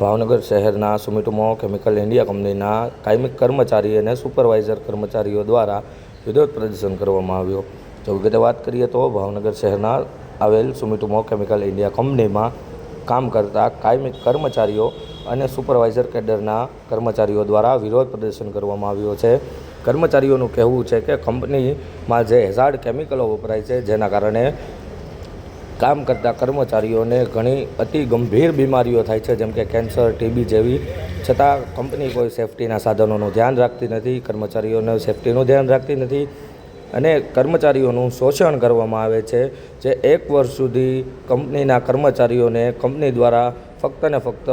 ભાવનગર શહેરના સુમિટુમો chemical India કંપનીના કાયમી કર્મચારી અને સુપરવાઇઝર કર્મચારીઓ દ્વારા વિરોધ પ્રદર્શન કરવામાં આવ્યો. જો વિગતે વાત કરીએ તો ભાવનગર શહેરના આવેલ સુમિટુમો કેમિકલ ઇન્ડિયા કંપનીમાં કામ કરતા કાયમી કર્મચારીઓ અને સુપરવાઇઝર કેડરના કર્મચારીઓ દ્વારા વિરોધ પ્રદર્શન કરવામાં આવ્યો છે. કર્મચારીઓનું કહેવું છે કે કંપનીમાં જે હેઝાર્ડ કેમિકલો વપરાય છે, જેના કારણે કામ કરતા કર્મચારીઓને ઘણી અતિ ગંભીર બીમારીઓ થાય છે, જેમ કે કેન્સર, ટીબી જેવી. છતાં કંપની કોઈ સેફટીના સાધનોનું ધ્યાન રાખતી નથી, કર્મચારીઓને સેફટીનું ધ્યાન રાખતી નથી અને કર્મચારીઓનું શોષણ કરવામાં આવે છે, જે એક વર્ષ સુધી કંપનીના કર્મચારીઓને કંપની દ્વારા ફક્ત ને ફક્ત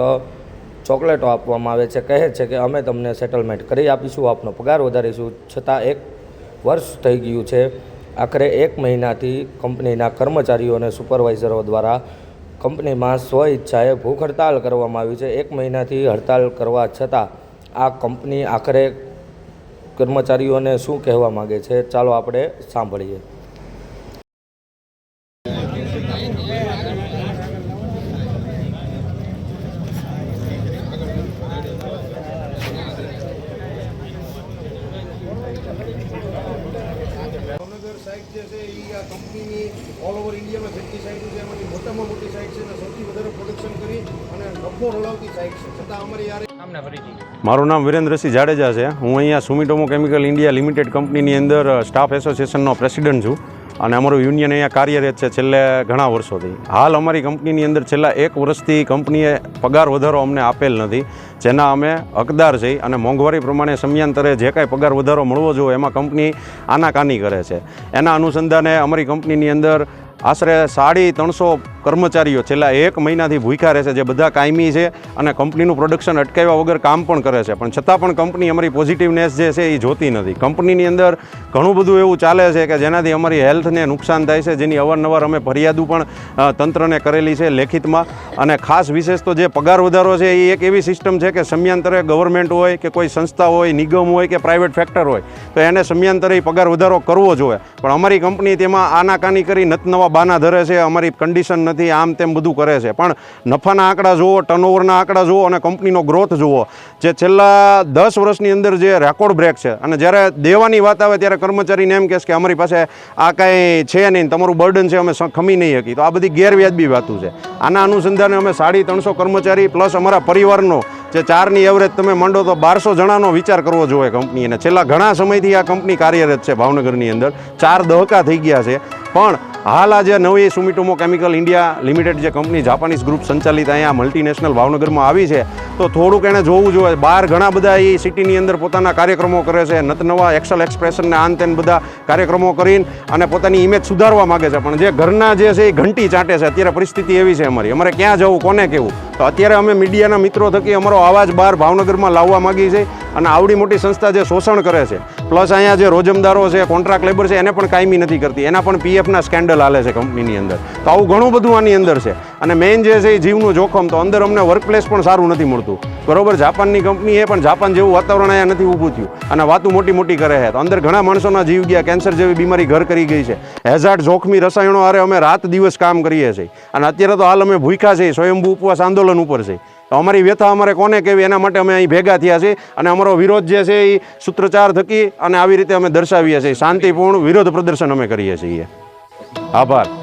ચોકલેટો આપવામાં આવે છે, કહે છે કે અમે તમને સેટલમેન્ટ કરી આપીશું, આપનો પગાર વધારીશું. છતાં એક વર્ષ થઈ ગયું છે આખરે એક મહિનાથી કંપનીના કર્મચારીઓ અને સુપરવાઇઝરો દ્વારા કંપનીમાં સ્વ ઈચ્છાએ ભૂખ હડતાલ કરવામાં આવી છે. એક મહિનાથી હડતાલ કરવા છતાં આ કંપની આખરે કર્મચારીઓને શું કહેવા માગે છે ચાલો આપણે સાંભળીએ ભાવનગર સાઇટ જે છે એ આ કંપનીની ઓલ ઓવર ઇન્ડિયામાં જેટલી સાઇટો છે એમાંની મોટામાં મોટી સાઇટ છે અને સૌથી વધારે પ્રોડક્શન કરી અને નફો રલાવતી સાઇટ છે. છતાં અમારી યારે મારું નામ વિરેન્દ્રસિંહ જાડેજા છે. હું અહીંયા સુમિટોમો કેમિકલ ઇન્ડિયા લિમિટેડ કંપનીની અંદર સ્ટાફ એસોસિએશનનો પ્રેસિડન્ટ છું. અને અમારું યુનિયન અહીંયા કાર્યરત છે છેલ્લે ઘણા વર્ષોથી. હાલ અમારી કંપનીની અંદર છેલ્લા એક વર્ષથી કંપનીએ પગાર વધારો અમને આપેલ નથી, જેના અમે હકદાર છીએ અને મોંઘવારી પ્રમાણે સમયાંતરે જે કાંઈ પગાર વધારો મળવો જોઈએ એમાં કંપની આનાકાની કરે છે. એના અનુસંધાને અમારી કંપનીની અંદર આશરે સાડી ત્રણસો કર્મચારીઓ છેલ્લા એક મહિનાથી ભૂખ્યા રહે છે, જે બધા કાયમી છે અને કંપનીનું પ્રોડક્શન અટકાવ્યા વગર કામ પણ કરે છે. પણ છતાં પણ કંપની અમારી પોઝિટિવનેસ જે છે એ જોતી નથી. કંપનીની અંદર ઘણું બધું એવું ચાલે છે કે જેનાથી અમારી હેલ્થને નુકસાન થાય છે, જેની અવારનવાર અમે ફરિયાદો પણ તંત્રને કરેલી છે લેખિતમાં. અને ખાસ વિશેષ તો જે પગાર વધારો છે એ એક એવી સિસ્ટમ છે કે સમયાંતરે ગવર્મેન્ટ હોય કે કોઈ સંસ્થા હોય, નિગમ હોય કે પ્રાઇવેટ ફેક્ટર હોય, તો એને સમયાંતરે પગાર વધારો કરવો જોઈએ. પણ અમારી કંપની તેમાં આનાકાની કરી નત નવા બાના ધરે છે, અમારી કન્ડિશન નથી, આમ તેમ બધું કરે છે. પણ નફાના આંકડા જુઓ ટર્નઓવરના આંકડા જુઓ અને કંપનીનો ગ્રોથ જુઓ, જે છેલ્લા દસ વર્ષની અંદર જે રેકોર્ડ બ્રેક છે. અને જ્યારે દેવાની વાત આવે ત્યારે કર્મચારીને એમ કહેશે કે અમારી પાસે આ કાંઈ છે નહીં, તમારું બર્ડન છે, અમે ખમી નહીં શકી તો આ બધી ગેરવ્યાજબી વાતું છે. આના અનુસંધાને અમે સાડી ત્રણસો કર્મચારી પ્લસ અમારા પરિવારનો જે ચારની એવરેજ તમે માંડો તો બારસો જણાનો વિચાર કરવો જોઈએ કંપનીને છેલ્લા ઘણા સમયથી આ કંપની કાર્યરત છે ભાવનગરની અંદર. ચાર દહકા થઈ ગયા છે. પણ હાલ આજે નવી સુમિટોમો કેમિકલ ઇન્ડિયા લિમિટેડ જે કંપની જાપાનીઝ ગ્રુપ સંચાલિત અહીંયા મલ્ટીનેશનલ ભાવનગરમાં આવી છે, તો થોડુંક એણે જોવું જોઈએ. બહાર ઘણા બધા એ સિટીની અંદર પોતાના કાર્યક્રમો કરે છે. નત નવા એક્સલ એક્સપ્રેશનને આન તેન બધા કાર્યક્રમો કરીને અને પોતાની ઇમેજ સુધારવા માગે છે. પણ જે ઘરના જે છે એ ઘંટી ચાટે છે, અત્યારે પરિસ્થિતિ એવી છે અમારી. અમારે ક્યાં જવું, કોને કહેવું? તો અત્યારે અમે મીડિયાના મિત્રો થકી અમારો અવાજ બહાર ભાવનગરમાં લાવવા માગીએ છીએ અને આવડી મોટી સંસ્થા જે શોષણ કરે છે પ્લસ અહીંયા જે રોજમદારો છે કોન્ટ્રાક્ટ લેબર છે, એને પણ કાયમી નથી કરતી. એના પણ પીએફના સ્કેન્ડલ હાલે છે કંપનીની અંદર. તો આવું ઘણું બધું આની અંદર છે. અને મેઇન જે છે એ જીવનું જોખમ, તો અંદર અમને વર્કપ્લેસ પણ સારું નથી મળતું. બરોબર, જાપાનની કંપની એ પણ જાપાન જેવું વાતાવરણ અહીંયા નથી ઊભું થયું. અને વાતું મોટી મોટી કરે છે. તો અંદર ઘણા માણસોના જીવ ગયા, કેન્સર જેવી બીમારી ઘર કરી ગઈ છે. હેઝાર્ડ, જોખમી રસાયણો આરે અમે રાત દિવસ કામ કરીએ છીએ. અને અત્યારે તો હાલ અમે ભૂખ્યા છીએ, સ્વયંભૂ ઉપવાસ આંદોલન ઉપર છે. તો અમારી વ્યથા અમારે કોને કહેવી? એના માટે અમે અહીં ભેગા થયા છીએ. અને અમારો વિરોધ જે છે એ સૂત્રચાર થકી અને આવી રીતે અમે દર્શાવીએ છીએ. શાંતિપૂર્ણ વિરોધ પ્રદર્શન અમે કરીએ છીએ. આભાર.